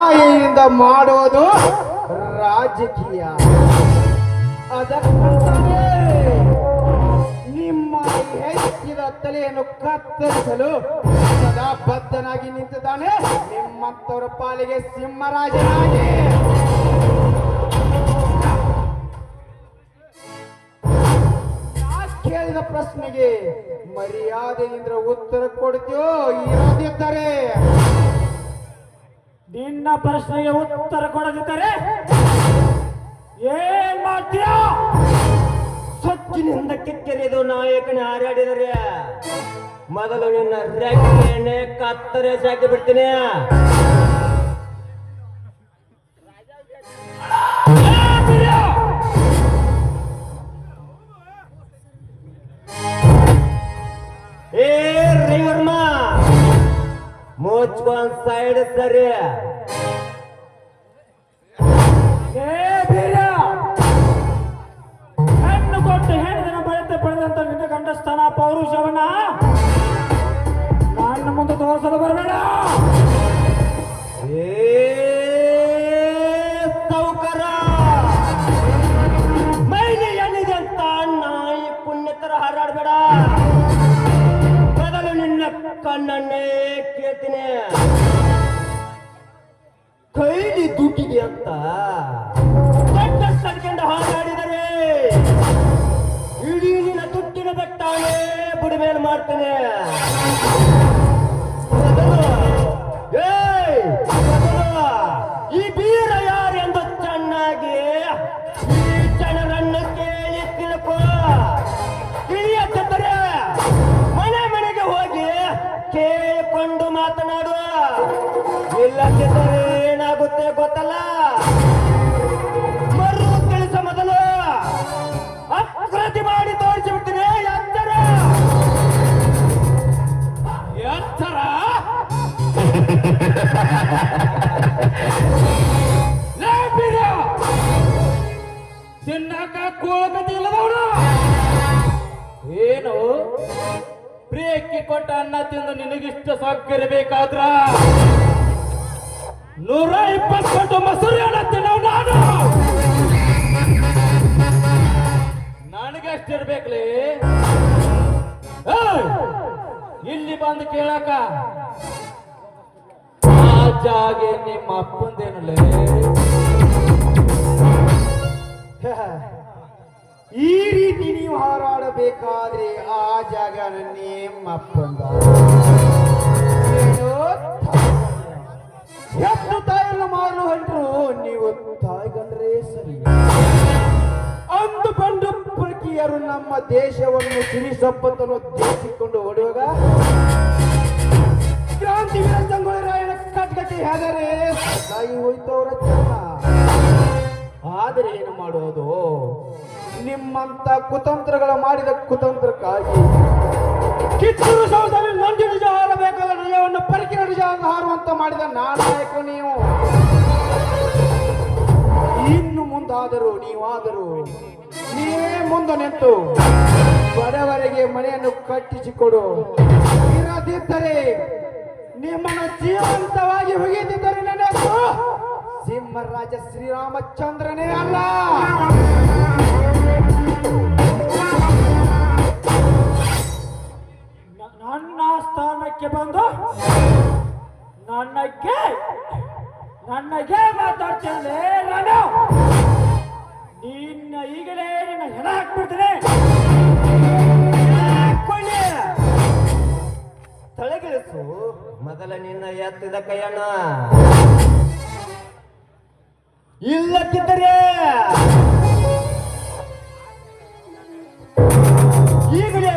ಮಾಯೆಯಿಂದ ಮಾಡೋದು ರಾಜಕೀಯ. ನಿಮ್ಮ ಹೆಚ್ಚಿದ ತಲೆಯನ್ನು ಕತ್ತರಿಸಲು ಸದಾ ಬದ್ಧನಾಗಿ ನಿಂತಿದ್ದಾನೆ. ನಿಮ್ಮಂತವರ ಪಾಲಿಗೆ ಸಿಂಹರಾಜನಾಗಿ. ಕೇಳಿದ ಪ್ರಶ್ನೆಗೆ ಮರ್ಯಾದೆಯಿಂದ ಉತ್ತರ ಕೊಡ್ತೀಯೋ ಇರೋದಿದ್ದರೆ ನಿನ್ನ ಪ್ರಶ್ನೆಗೆ ಉತ್ತರ ಕೊಡದಿದ್ದರೆ ಏನ್ ಮಾಡ್ತೀಯ? ಸೊಚ್ಚಿನಿಂದ ಕಿಕ್ಕೆರೆದು ನಾಯಕನ ಹಾರಾಡಿದರೆ ಮೊದಲು ನಿನ್ನ ರೆಕ್ಕೆ ಕತ್ತರೆ ಸಾಕಿ ಬಿಡ್ತೀನಿ ಮುಚ್ಕೊಂಡ್ ಸೈಡ್ ಸರಿ ದೊಡ್ಡ ಸಡ್ಕೊಂಡು ಹಾರಾಡಿದರೆ ಇಡೀ ನಿನ್ನ ದುಡ್ಡಿನ ಬೆಟ್ಟನೇ ಬುಡಿಮೇಲೆ ಮಾಡ್ತೇನೆ. ತಿನ್ನಕ ಕೋಳಗತಿ ಇಲ್ಲದವನು? ಏನು? ಪ್ರಿಯಕ್ಕೆ ಕೊಟ್ಟ ಅನ್ನ ತಿಂದು ನಿನಗಿಷ್ಟ ಸಾಕಿರಬೇಕಾದ್ರ? ನೂರ ಇಪ್ಪತ್ತು ಮಸೂರಿ ಅನ್ನ ತಿನ್ನವ್ ನಾನು! ನನಗಷ್ಟಿರ್ಬೇಕ್ಲಿ! ಇಲ್ಲಿ ಬಂದು ಕೇಳಕ ಜಾಗೆ ನಿಮ್ಮ ಅಪ್ಪಂದೇನಲ್ಲೇ? ಈ ರೀತಿ ನೀವು ಹಾರಾಡಬೇಕಾದ್ರೆ ಆ ಜಾಗ ನಿಮ್ಮ ಅಪ್ಪಂದ. ಎಷ್ಟು ತಾಯಿಯನ್ನು ಮಾರಲು ಹೊಂಟ್ರು. ನೀವು ತಾಯಿಗಂದ್ರೆ ಸರಿ. ಅಂದುಕೊಂಡು ಪ್ರಕಿಯರು ನಮ್ಮ ದೇಶವನ್ನು ಸಿರಿ ಸಂಪತ್ತನ್ನು ದೇಶಿಕೊಂಡು ಕ್ರಾಂತಿ ಕ್ರಾಂತಿವೀರ ಸಂಗೊಳ್ಳಿ ರಾಯನ ಕಟ್ಗಟ್ಟಿ ತಾಯಿ ಹೋಯ್ತವ್ರ ಹೋಯ್ತು ಆದರೆ ಏನು ಮಾಡೋದು ನಿಮ್ಮಂತ ಕುತಂತ್ರಗಳ ಮಾಡಿದ ಕುತಂತ್ರಕ್ಕಾಗಿ ಕಿತ್ತೂರು ಸೌಧದಲ್ಲಿ ನಂಜು ನಿಜ ಹಾರಬೇಕಾದ ನಿಜವನ್ನು ಪರಿಕಿನ ನಿಜ ಹಾರುವಂತ ಮಾಡಿದ ನಾನಾಯಕ ನೀವು. ಇನ್ನು ಮುಂದಾದರೂ, ನೀವಾದರೂ ನೀವೇ ಮುಂದೆ ನಿಂತು ಬಡವರಿಗೆ ಮನೆಯನ್ನು ಕಟ್ಟಿಸಿಕೊಡು. ಇರದಿದ್ದರೆ ನಿಮ್ಮನ್ನು ಜೀವಂತವಾಗಿ ಹೋಗಿದ್ದರೆ ನೆನಪು ಸಿಂಹರಾಜ ಶ್ರೀರಾಮಚಂದ್ರನೇ ಅಲ್ಲ. ನನ್ನ ಸ್ಥಾನಕ್ಕೆ ಬಂದು ನನಗೆ ನನಗೆ ಮಾತಾಡ್ತೇನೆ ನಾನು ಎತ್ತಿದ ಕೈಯಣ್ಣ. ಇಲ್ಲದಿದ್ದರೆ ಈಗಲೇ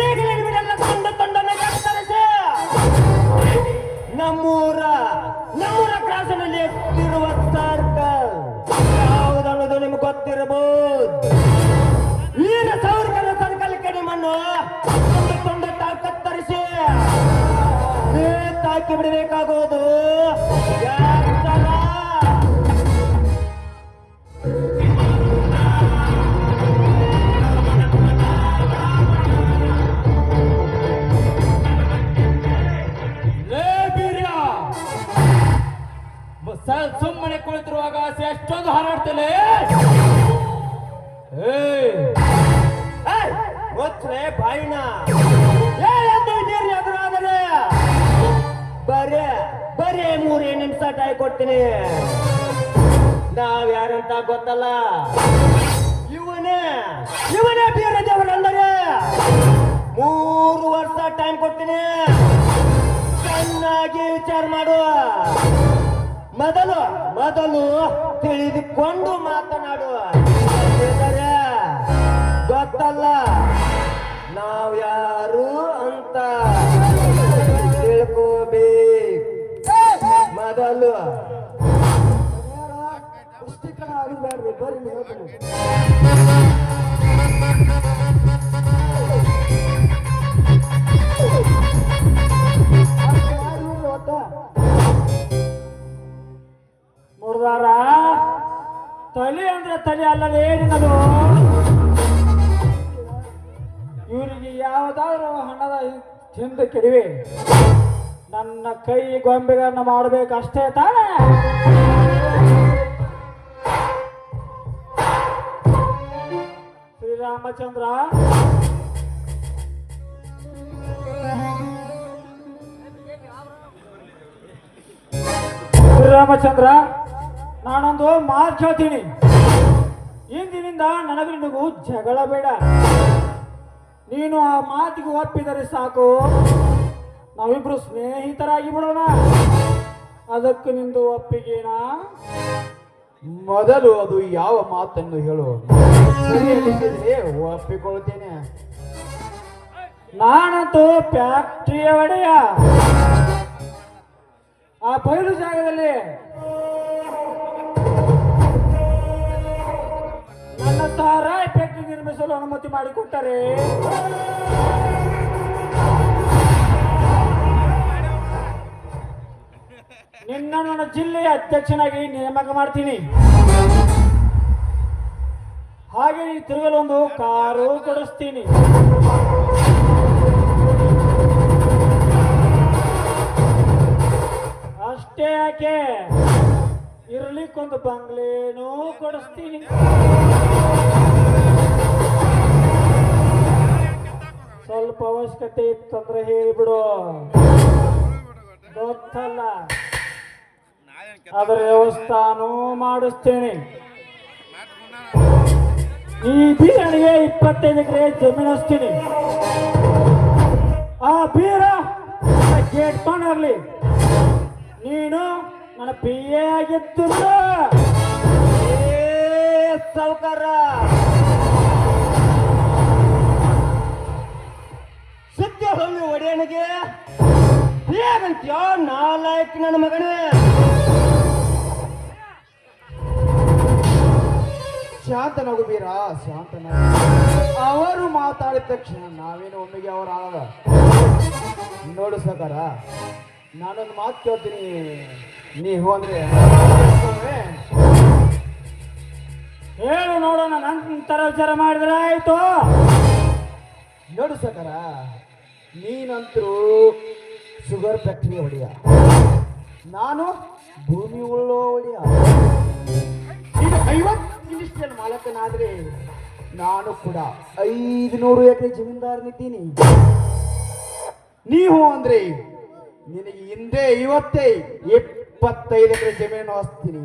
ಈಗಲೇ ನಿಮಗೆಲ್ಲ ತಂಡ ತಂಡನ ಕತ್ತರಿಸಿ. ನಮ್ಮೂರ ನಮ್ಮೂರ ಕ್ರಾಸಿನಲ್ಲಿ ಎತ್ತಿರುವ ಸರ್ಕಲ್. ಯಾವುದನ್ನೋದು ನಿಮ್ಗೆ ಗೊತ್ತಿರಬಹುದು. ವೀರ ಸೌರ್ಕರ ಸರ್ಕಲ್ ಕಡಿಮಣ್ಣು ನೇತಾಕಿ ಬಿಡಬೇಕಾಗೋದು ಸುಮ್ಮನೆ ಕುಳಿತಿರುವಾಗ ಆಸೆ ಅಷ್ಟೊಂದು ಹಾರಾಡ್ತೇನೆ. ಮುಚ್ಚಲೆ ಬಾಯಿನ. ಟೈ ಕೊಡ್ತೀನಿ ನಾವ್ ಯಾರಂತ ಗೊತ್ತಲ್ಲ? ಇವನೇ ಇವನೇ ಬೇರೆ ದೇವರಂದರೆ ಮೂರು ವರ್ಷ ಟೈಮ್ ಕೊಡ್ತೀನಿ. ಚೆನ್ನಾಗಿ ವಿಚಾರ ಮಾಡು ಮೊದಲು ಮೊದಲು ತಿಳಿದುಕೊಂಡು ಮಾತನಾಡು ಗೊತ್ತಲ್ಲ, ನಾವ್ ಯಾರು ಅಂತ ತಿಳ್ಕೋಬೇಕು. ಮೊದಲು ಮುರ್ದಾರ, ತಲೆ ಅಂದ್ರೆ ತಲೆ ಅಲ್ಲದೆ ನಿನ್ನದು ಇವರಿಗೆ ಯಾವುದಾದ್ರೂ ಹಣದ ಹಿಂದೆ ಕೆಡವಿ. ನನ್ನ ಕೈ ಗೊಂಬೆಗಳನ್ನ ಮಾಡಬೇಕಷ್ಟೇ ತಾನೇ? ಶ್ರೀರಾಮಚಂದ್ರ ರಾಮಚಂದ್ರ, ನಾನೊಂದು ಮಾತು ಹೇಳ್ತೀನಿ. ಇಂದಿನಿಂದ ನನಗೂ ನಿನಗೂ ಜಗಳ ಬೇಡ. ನೀನು ಆ ಮಾತಿಗೆ ಒಪ್ಪಿದರೆ ಸಾಕು. ನಾವಿಬ್ರು ಸ್ನೇಹಿತರಾಗಿ ಬಿಡೋಣ. ಅದಕ್ಕೆ ನಿಂದು ಒಪ್ಪಿಗೆನಾ? ಮೊದಲು ಅದು ಯಾವ ಮಾತನ್ನು ಹೇಳು ಸರಿ ಅನಿಸಿದ್ರೆ ಒಪ್ಪಿಕೊಳ್ತೇನೆ. ನಾನಂತೂ ಫ್ಯಾಕ್ಟ್ರಿಯ ಒಡೆಯ ಆ ಬಯಲು ಜಾಗದಲ್ಲಿ ನನ್ನ ಸಾರಾಯಿ ಫ್ಯಾಕ್ಟ್ರಿ ನಿರ್ಮಿಸಲು ಅನುಮತಿ ಮಾಡಿಕೊಟ್ಟರೆ. ನಿನ್ನ ನನ್ನ ಜಿಲ್ಲೆಯ ಅಧ್ಯಕ್ಷನಾಗಿ ನೇಮಕ ಮಾಡ್ತೀನಿ. ಹಾಗೆ ಈ ತಿರುಗಲು ಒಂದು ಕಾರು ಕೊಡಿಸ್ತೀನಿ. ಅಷ್ಟೇ ಯಾಕೆ? ಇರ್ಲಿಕ್ಕೊಂದು ಬಂಗ್ಲೇನೂ ಕೊಡಿಸ್ತೀನಿ. ಸ್ವಲ್ಪ ಅವಶ್ಯಕತೆ ಇತ್ತಂದ್ರೆ ಹೇಳಿಬಿಡು. ಗೊತ್ತಲ್ಲ. ಅದರ ವ್ಯವಸ್ಥಾನೂ ಮಾಡಿಸ್ತೇನೆ. ಈ ಬೀರನಿಗೆ ಇಪ್ಪತ್ತೈದು ಎಕರೆ ಜಮೀನು ಹಚ್ತೀನಿ. ಆ ಬೀರ ಗೇಟ್ ಆಗಿರ್ಲಿ ನೀನು ನನ್ನ ಪಿ ಎ ಏ ಸಾವುಕಾರ. ಸತ್ಯ ಹೋಗಿ ಒಡೆಯನಿಗೆ ಹೇಗಂತ್ಯೋ ನಾಲ್ಕು ನನ್ನ ಮಗನೇ. ಶಾಂತನಾಗು. ನಗುಬೀರ ಶಾಂತನ ಅವರು ಮಾತಾಡಿದ ತಕ್ಷಣ ನಾವೇನು ಒಮ್ಮೆಗೆ ಅವರ ಆಳದ? ನೋಡು ಸಕಾರ, ನಾನೊಂದು ಮಾತು ಕೇಳ್ತೀನಿ. ನೀವು ಅಂದ್ರೆ ಹೇಳು ನೋಡೋಣ ನಂತರ ವಿಚಾರ ಮಾಡಿದ್ರೆ ಆಯ್ತು? ನೋಡು ಸಕಾರ ನೀನಂತರೂ ಶುಗರ್ ಫ್ಯಾಕ್ಟ್ರಿ ಒಡೆಯ. ನಾನು ಭೂಮಿ ಉಳ್ಳೋ ಒಡೆಯ. ಐವತ್ತು ಇಂಡಸ್ಟ್ರಿಯಲ್ ಮಾಲಕನಾದ್ರೆ ನಾನು ಕೂಡ ಐದು ನೂರು ಎಕರೆ ಜಮೀನ್ದಾರನಿದ್ದೀನಿ. ನೀವು ಅಂದ್ರೆ ನಿನಗೆ ಹಿಂದೆ ಇವತ್ತೇ ಇಪ್ಪತ್ತೈದು ಎಕರೆ ಜಮೀನು ಹಾಸ್ತೀನಿ.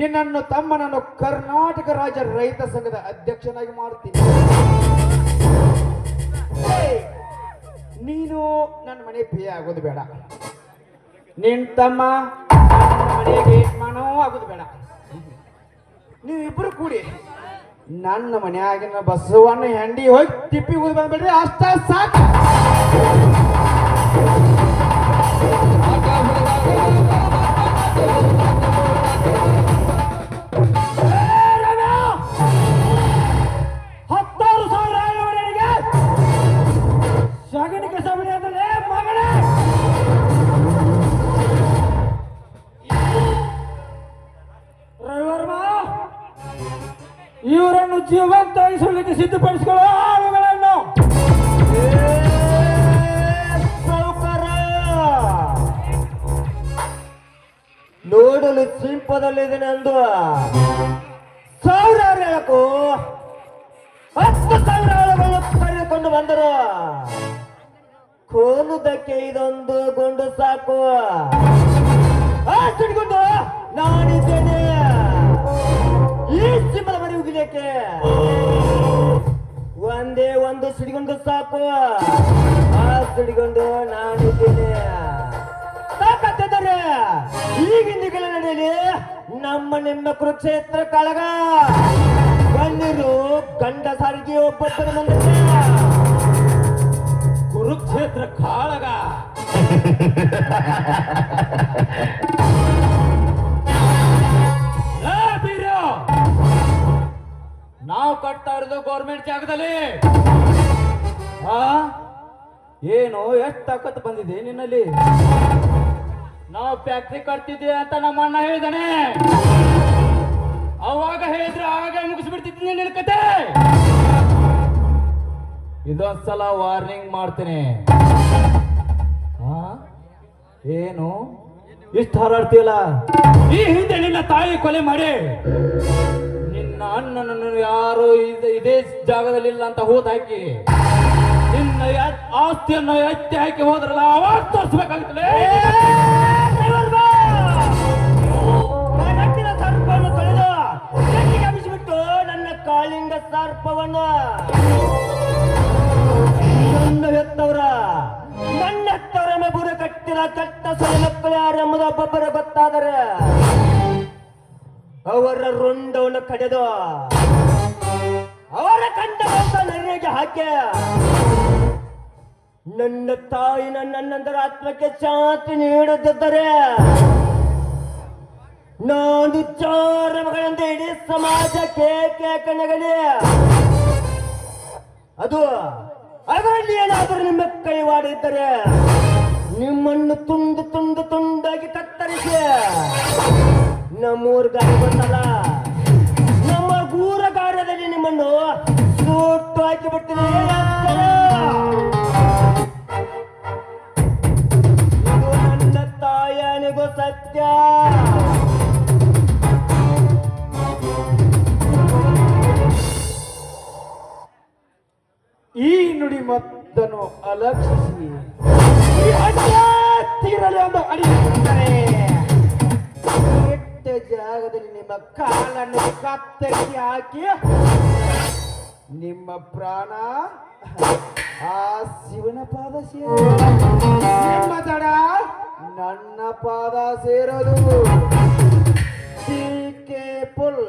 ನಿನ್ನನ್ನು ತಮ್ಮನನ್ನು ಕರ್ನಾಟಕ ರಾಜ್ಯ ರೈತ ಸಂಘದ ಅಧ್ಯಕ್ಷನಾಗಿ ಮಾಡ್ತೀನಿ. ನೀನು ನನ್ನ ಮನೆ ಪೇ ಆಗೋದು ಬೇಡ. ನಿನ್ ತಮ್ಮ ಮನೆಗೆ ಮನೋ ಆಗೋದು ಬೇಡ. ನೀವಿಬ್ರು ಕೂಡಿ ನನ್ನ ಮನೆಯಾಗಿನ ಬಸವಣ್ಣ ಹೆಂಡಿ ಹೋಗಿ ತಿಪ್ಪಿ ಹೋಗಿ ಬಂದ್ಬಿಡ್ರಿ ಅಷ್ಟ ಸಾಕು. ಬಂದರು. ಕೋಲುದಕ್ಕೆ ಇದೊಂದು ಗುಂಡು ಸಾಕು. ಸಿಡ್ಕೊಂಡು ನಾನಿದ್ದೇನೆ ಈ ಮರಿ ಉಗಿಲಿಕ್ಕೆ ಒಂದೇ ಒಂದು ಸಿಡಿಗೊಂಡು ಸಾಕು. ಆ ಸಿಡಿಗೊಂಡು ನಾನಿದ್ದೇನೆ ಸಾಕತ್ತಿದ್ದಾರೆ ಈಗಿನ ನಡೆಯಲಿ ನಮ್ಮ ನಿಮ್ಮ ಕುರುಕ್ಷೇತ್ರ ಕಳಗ. ಗಣ್ಯರು ಗಂಡ ಸಾರಿಗೆ ಒಬ್ಬೊಬ್ಬರ ಮುಂದೆ ನಾವು ಕಟ್ತಾ ಇರೋದು ಗೌರ್ಮೆಂಟ್ ಜಾಗದಲ್ಲಿ. ಏನು, ಎಷ್ಟು ತಾಕತ್ತು ಬಂದಿದೆ ನಿನ್ನಲ್ಲಿ? ನಾವು ಫ್ಯಾಕ್ಟ್ರಿ ಕಟ್ತಿದ್ವಿ ಅಂತ ನಮ್ಮ ಅಣ್ಣ ಹೇಳಿದಾನೆ. ಅವಾಗ ಹೇಳಿದ್ರೆ ಆಗ ಮುಗಿಸ್ಬಿಡ್ತಿದ್ದೀನಿ ನಿನ್ನ ಕತೆ. ಇದೊಂದ್ಸಲ ವಾರ್ನಿಂಗ್ ಮಾಡ್ತೀನಿ. ಆ? ಏನು? ಇಷ್ಟು ಹಾರಾಡ್ತೀಯಲ್ಲ? ಈ ಹಿಂದೆ ನಿನ್ನ ತಾಯಿ ಕೊಲೆ ಮಾಡಿ. ನಿನ್ನ ಅಣ್ಣನನ್ನು ಯಾರು ಇದ- ಇದೇ ಜಾಗದಲ್ಲಿ ಇಲ್ಲ ಅಂತ ಹೋದ ಹಾಕಿ. ನಿನ್ನ ಆಸ್ತಿಯನ್ನು ಎತ್ತಿ ಹಾಕಿ ಹೋದ್ರಲ್ಲ, ಅವಾಗ ತೋರಿಸ್ಬೇಕಾಗ್ತದೆ. ಸರ್ಪವನ್ನು ತೊಳೆದು ನನ್ನ ಕಾಳಿಂಗ ಸರ್ಪವನ್ನು. ಒಬ್ಬೊಬ್ಬರ ಗೊತ್ತಾದರೆ ಅವರ ರುಂಡವನ್ನು ಕಡೆದು ಅವರ ಕಂಡ ನರಿಗೆ ಹಾಕ್ಯ ನನ್ನ ತಾಯಿ ನನ್ನಂದರ ಆತ್ಮಕ್ಕೆ ಶಾಂತಿ ನೀಡುತ್ತಿದ್ದರೆ ನಾನು ಚಾರ ಮಗಳಿಂದ ಇಡೀ ಸಮಾಜಕ್ಕೆ ಕಣಗಳಿ ಅದು ಅದರಲ್ಲಿ ಏನಾದರೂ ನಿಮ್ಮ ಕೈವಾಡಿದ್ದರೆ ನಿಮ್ಮನ್ನು ತುಂಡು ತುಂಡು ತುಂಡಾಗಿ ತತ್ತರಿಸಿ ನಮ್ಮೂರ್ ಗಾಯ ಬಂದಲ್ಲ ನಮ್ಮ ಗೂರ ಕಾರ್ಯದಲ್ಲಿ ನಿಮ್ಮನ್ನು ಸುಟ್ಟು ಹಾಕಿ ಇದು ನನ್ನ ತಾಯನಿಗೂ ಸತ್ಯ. ಈ ನುಡಿ ಮತ್ತನ್ನು ಅಲಕ್ಷಿಸಿ. ತೀರಲಿ ಅಡಿಯುತ್ತಾರೆ ಕೆಟ್ಟ ಜಾಗದಲ್ಲಿ ನಿಮ್ಮ ಕಾಲನ್ನು ಕತ್ತರಿಸಿ ಹಾಕಿ ನಿಮ್ಮ ಪ್ರಾಣ ಆ ಶಿವನ ಪಾದ ಸೇರ ನಿಮ್ಮ ತಡ ನನ್ನ ಪಾದ ಸೇರೋದು ಕೇಪುಲ್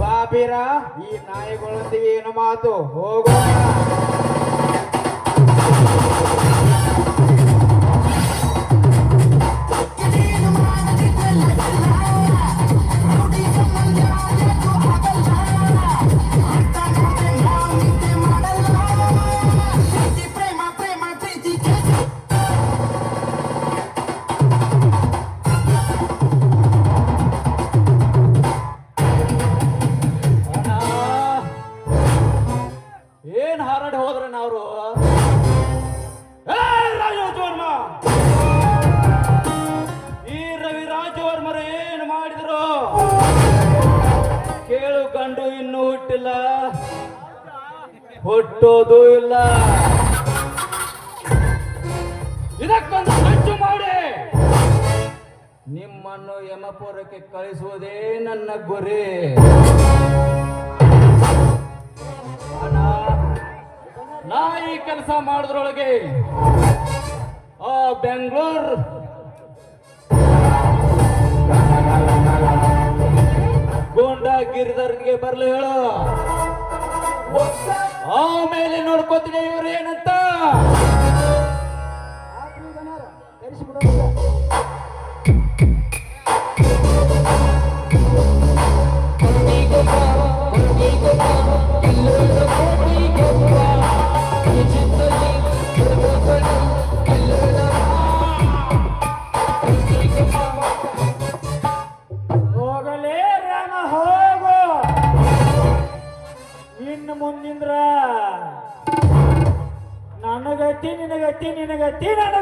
ಬಾಬಿರ ಈ ನಾಯಿಗಳೊಂದಿಗೆ ಏನು ಮಾತು ಹೋಗೋಣ ಹುಟ್ಟೋದು ಇಲ್ಲ. ಇದಕ್ಕೊಂದು ಸಂಚು ಮಾಡಿ. ನಿಮ್ಮನ್ನು ಯಮಪುರಕ್ಕೆ ಕಳಿಸುವುದೇ ನನ್ನ ಗುರಿ. ನಾ ಈ ಕೆಲಸ ಮಾಡಿದ್ರೊಳಗೆ, ಆ ಬೆಂಗಳೂರು ಗೋಂಡ ಗಿರಿಧರ್ಗೆ ಬರ್ಲಿ ಹೇಳು. ಆಮೇಲೆ ನೋಡ್ಕೋತೀನಿ ಇವ್ರು ಏನಂತ? தேடாத